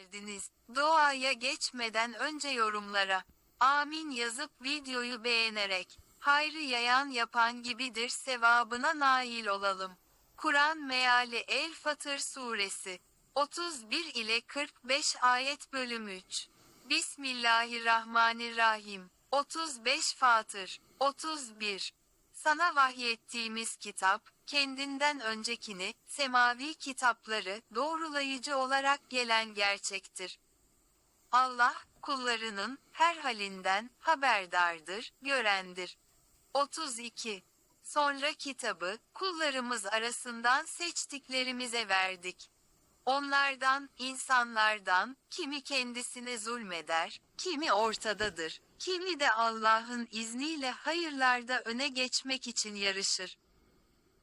geldiniz. Doğaya geçmeden önce yorumlara amin yazıp videoyu beğenerek hayrı yayan yapan gibidir sevabına nail olalım. Kur'an meali El Fatır suresi 31 ile 45 ayet bölüm 3. Bismillahirrahmanirrahim. 35 Fatır 31 Sana vahyettiğimiz kitap, kendinden öncekini, semavi kitapları, doğrulayıcı olarak gelen gerçektir. Allah, kullarının, her halinden, haberdardır, görendir. 32. Sonra kitabı, kullarımız arasından seçtiklerimize verdik. Onlardan, insanlardan, kimi kendisine zulmeder, kimi ortadadır, kimi de Allah'ın izniyle hayırlarda öne geçmek için yarışır.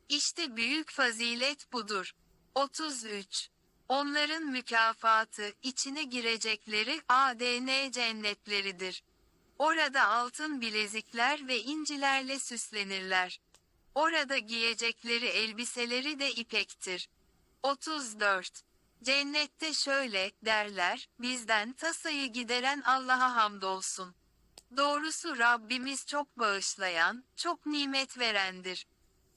İşte büyük fazilet budur. 33. Onların mükafatı, içine girecekleri ADN cennetleridir. Orada altın bilezikler ve incilerle süslenirler. Orada giyecekleri elbiseleri de ipektir. 34. Cennette şöyle derler, bizden tasayı gideren Allah'a hamdolsun. Doğrusu Rabbimiz çok bağışlayan, çok nimet verendir.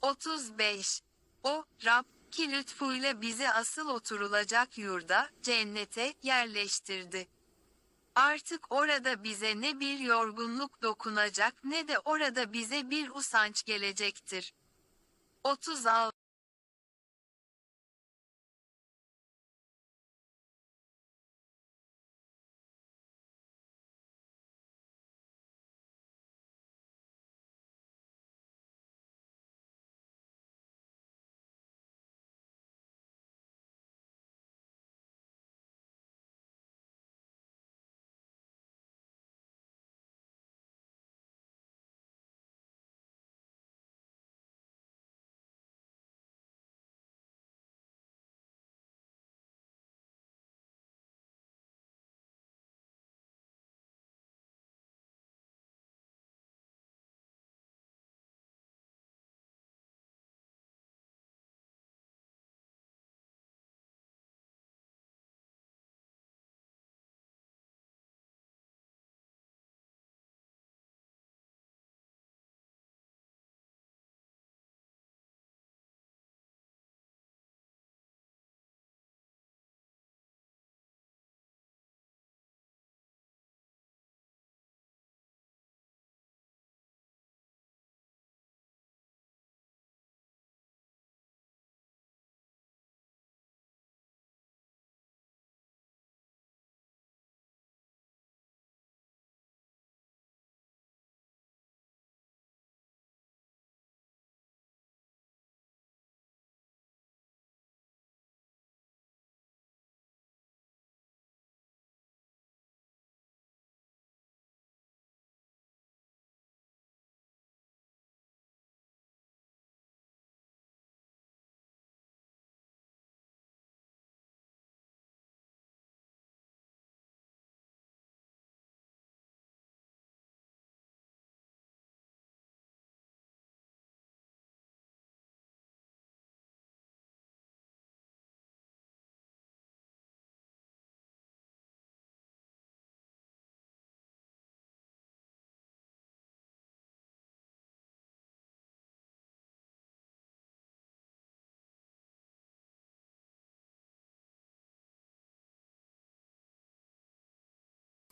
35. O, Rab, ki lütfuyla bizi asıl oturulacak yurda, cennete, yerleştirdi. Artık orada bize ne bir yorgunluk dokunacak ne de orada bize bir usanç gelecektir. 36.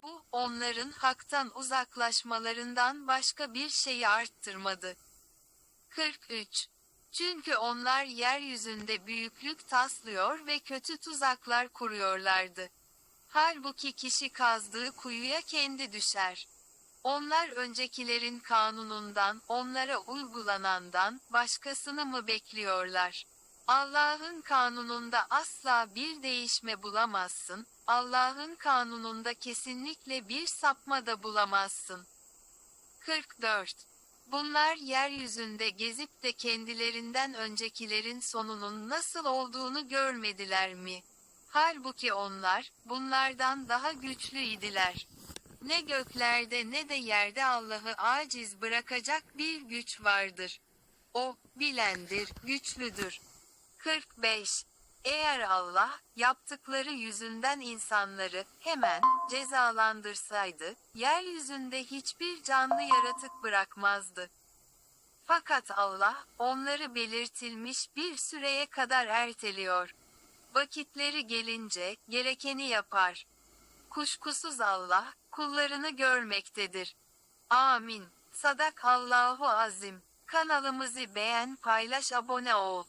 Bu, onların haktan uzaklaşmalarından başka bir şeyi arttırmadı. 43. Çünkü onlar yeryüzünde büyüklük taslıyor ve kötü tuzaklar kuruyorlardı. Halbuki kişi kazdığı kuyuya kendi düşer. Onlar öncekilerin kanunundan, onlara uygulanandan, başkasını mı bekliyorlar? Allah'ın kanununda asla bir değişme bulamazsın, Allah'ın kanununda kesinlikle bir sapma da bulamazsın. 44. Bunlar yeryüzünde gezip de kendilerinden öncekilerin sonunun nasıl olduğunu görmediler mi? Halbuki onlar, bunlardan daha güçlü idiler. Ne göklerde ne de yerde Allah'ı aciz bırakacak bir güç vardır. O, bilendir, güçlüdür. 45. Eğer Allah, yaptıkları yüzünden insanları hemen cezalandırsaydı, yeryüzünde hiçbir canlı yaratık bırakmazdı. Fakat Allah, onları belirtilmiş bir süreye kadar erteliyor. Vakitleri gelince, gerekeni yapar. Kuşkusuz Allah, kullarını görmektedir. Amin. Sadak Allahu Azim. Kanalımızı beğen, paylaş, abone ol.